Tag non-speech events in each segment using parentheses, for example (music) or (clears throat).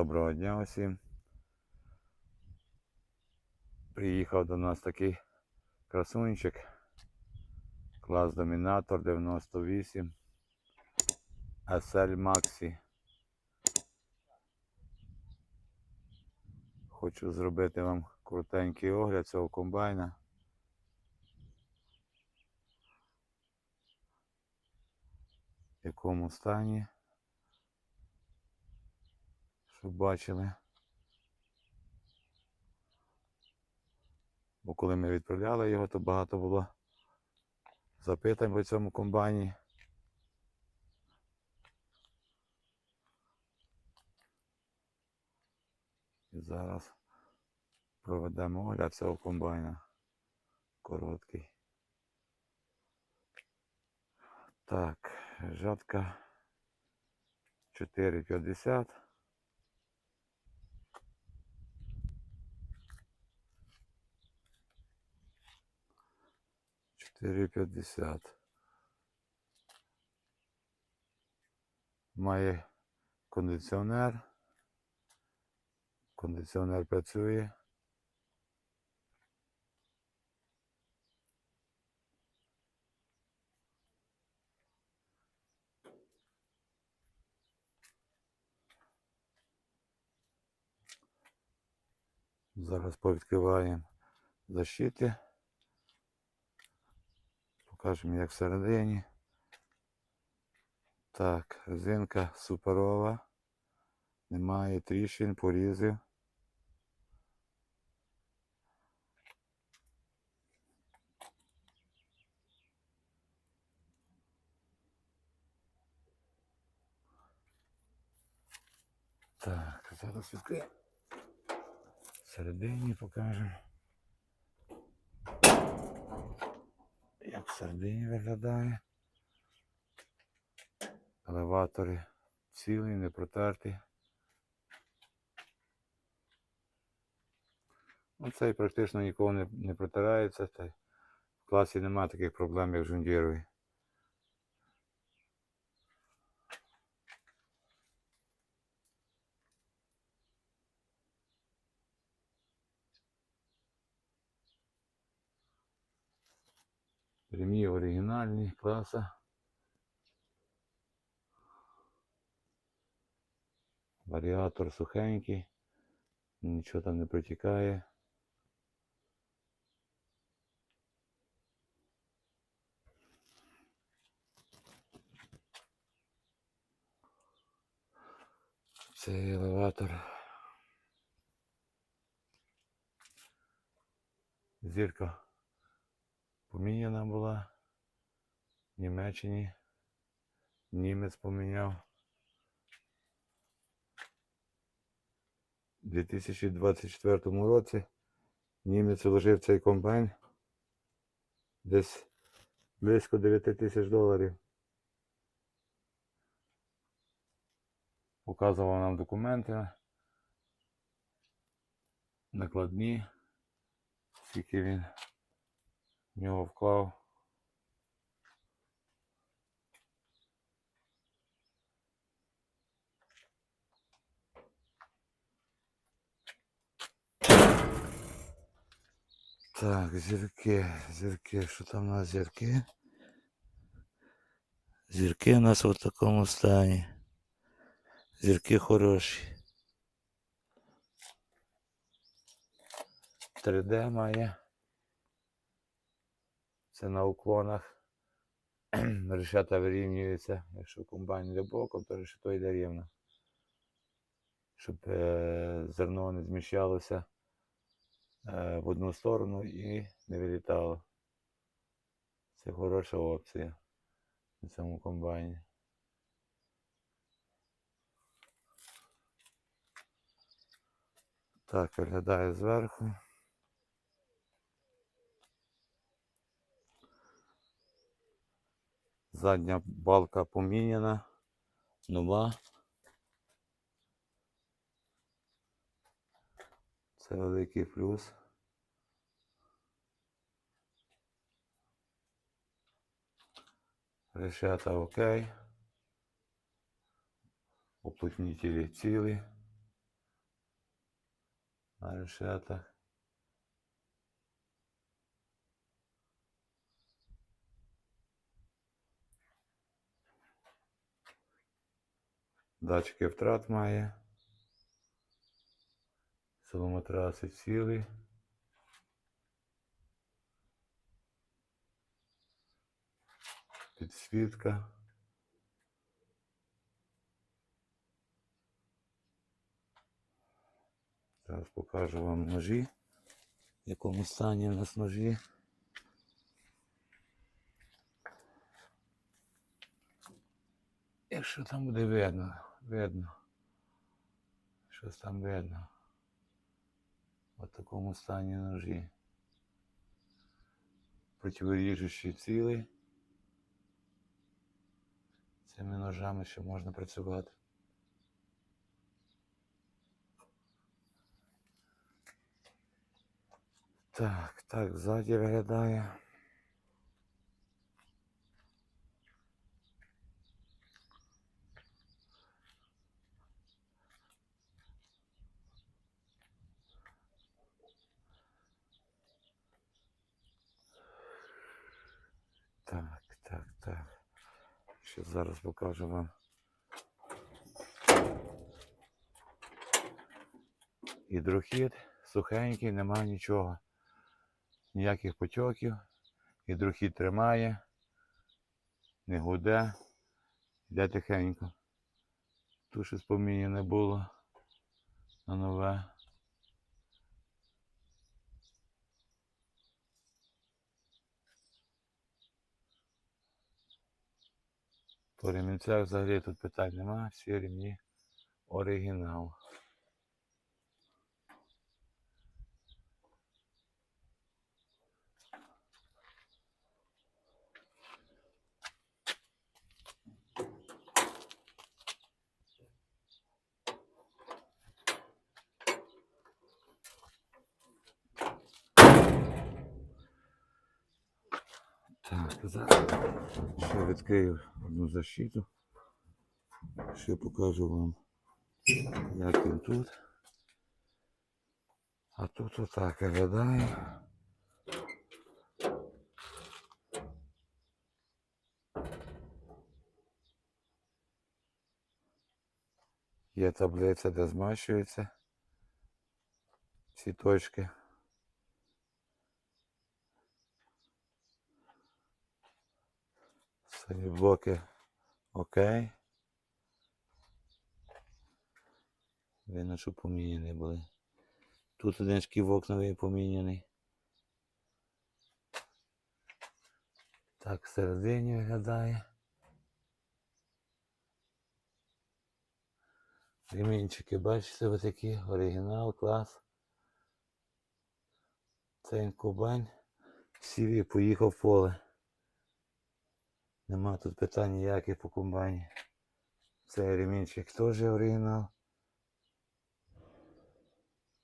Доброго дня усім. Приїхав до нас такий красунчик. Клас Домінатор 98 SL Maxi. Хочу зробити вам крутенький огляд цього комбайна. В якому стані. Щоб бачили. Бо коли ми відправляли його, то багато було запитань по цьому комбайні. І зараз проведемо огляд цього комбайна. Короткий. Так, жатка 4,50. Чотири п'ятдесят. Має кондиціонер. Кондиціонер працює. Зараз повідкриваємо защити. Покажемо як всередині. Так, резинка суперова. Немає тріщин, порізів. Так, зараз відкриємо. Всередині покажемо. Як всередині виглядає. Елеватори цілі, не протерті. Оцей практично ніколи не, не протирається. В класі немає таких проблем, як в Жундірові. Ремні оригінальні, класа. Варіатор сухенький, нічого там не протікає. Цей елеватор. Зірка поміняна була Німеччині. Німець поміняв. У 2024 році німець вложив цей комбайн десь близько 9 тисяч доларів. Показував нам документи накладні, скільки він в нього вклав. Так, зірки, зірки, що там у нас зірки? Зірки у нас в такому стані. Зірки хороші. 3D має. Це на уклонах. (clears throat) Решета вирівнюється. Якщо комбайн йде боком, то решето йде рівно. Щоб е, зерно не зміщалося в одну сторону і не вилітало. Це хороша опція на цьому комбайні. Так, виглядає зверху. Задня балка поміняна, нова. Це великий плюс. Решета окей. Уплотнітелі цілі. на решетах. Датчики втрат має. Соломотраси цілий. Підсвітка. Зараз покажу вам ножі. В якому стані у нас ножі. Якщо там буде видно, видно. Щось там видно. В такому стані ножі. Противоріжучі цілий. Цими ножами ще можна працювати. Так, так, ззаді виглядає. Так, так. Ще зараз покажу вам. Гідрохід сухенький, нема нічого. Ніяких потьоків. Гідрохід тримає, не гуде, йде тихенько. Тут щось поміняне було на нове. По ремінцях взагалі тут питань нема, всі ремні оригінал. Так, зараз ще відкрию одну защиту. Ще покажу вам, як він тут. А тут отак виглядає. Є таблиця, де змащується ці точки. Самі блоки окей. Видно, що поміняні були. Тут один шківок новий поміняний. Так всередині виглядає. Ремінчики, бачите, ось такі, оригінал, клас. Це інкубань. Сів поїхав в поле. Нема тут питань ніяких по комбайні. Цей ремінчик теж оригінал.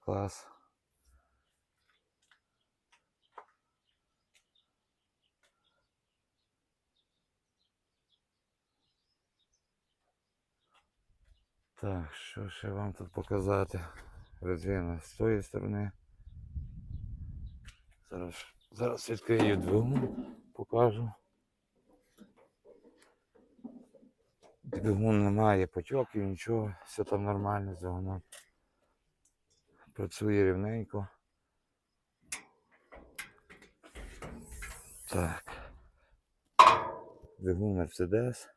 Клас. Так, що ще вам тут показати? Резина з тої сторони. Зараз, зараз відкрию двигун, покажу. Двигун немає потьоків, нічого, все там нормально, загоном. Працює рівненько. Так. Двигун Мерседес.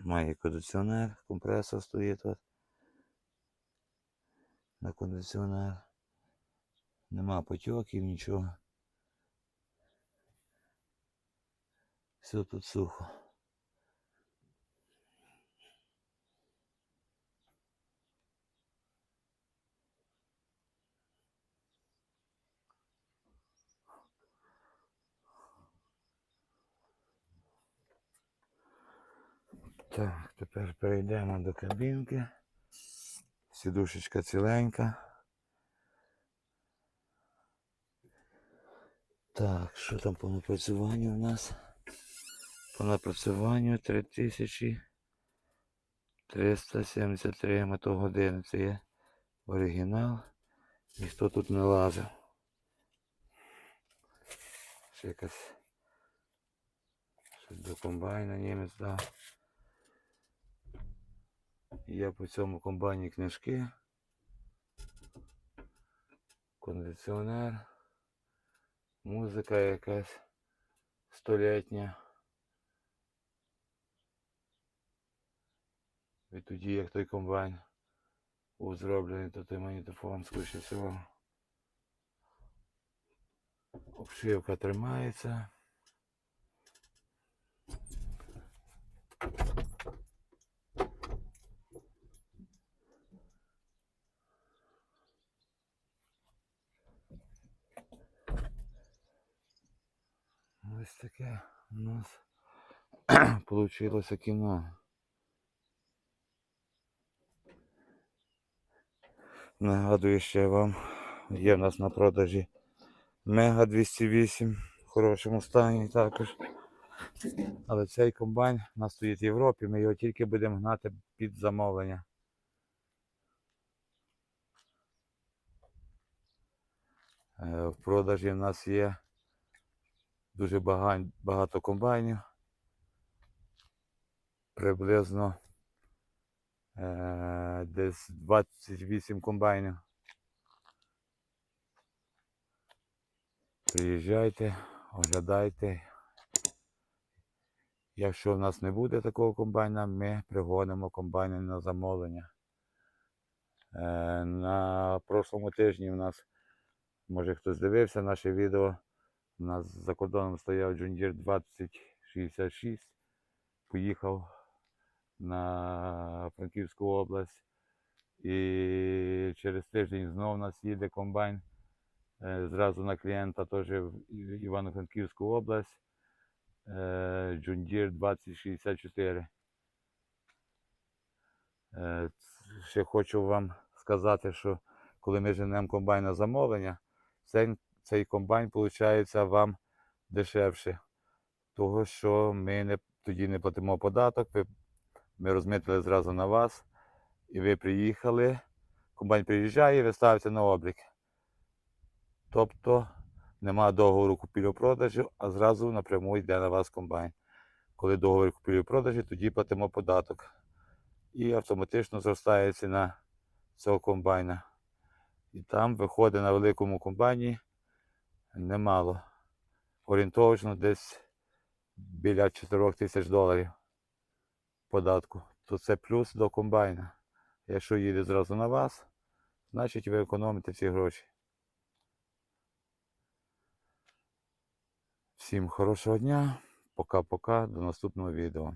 Має кондиціонер, компресор стоїть тут. На кондиціонер. Нема потьоків, нічого. Все тут сухо. Так, тепер перейдемо до кабінки. Сідушечка ціленька. Так, що там по напрацюванню у нас? По напрацюванню 3000 373 мотогодини. Це є оригінал. Ніхто тут не лазив. Ще якась. Щось до комбайна німець дав. Є по цьому комбайні книжки. Кондиціонер. Музика якась столітня. Відтоді, як той комбайн був зроблений, то той магнітофон, скоріше всього. Обшивка тримається. Ось таке у нас (clears throat) получилося кіно. Нагадую ще вам, є в нас на продажі Мега 208 в хорошому стані також. Але цей комбайн у нас стоїть в Європі, ми його тільки будемо гнати під замовлення. Е, В продажі в нас є дуже багато комбайнів. Приблизно десь 28 комбайнів. Приїжджайте, оглядайте. Якщо в нас не буде такого комбайна, ми пригонимо комбайни на замовлення. Е, на прошлому тижні у нас, може хтось дивився наше відео, у нас за кордоном стояв Deere 2066. Поїхав на Франківську область. І через тиждень знов у нас їде комбайн. е, Зразу на клієнта теж в Івано-Франківську область. е, Deere 2064. Е, Ще хочу вам сказати, що коли ми женемо комбайн на замовлення, цей, цей комбайн виходить вам дешевше. Того, що ми не, тоді не платимо податок, ви, ми розмітили зразу на вас, і ви приїхали, комбайн приїжджає ви ставите на облік. Тобто нема договору купівлі-продажу, а зразу напряму йде на вас комбайн. Коли договір купівлі-продажу, тоді платимо податок. І автоматично зростає ціна цього комбайна. І там виходить на великому комбайні немало. Орієнтовно десь біля 4 тисяч доларів податку. То це плюс до комбайна. Якщо їде зразу на вас, значить ви економите всі гроші. Всім хорошого дня. Пока-пока. До наступного відео.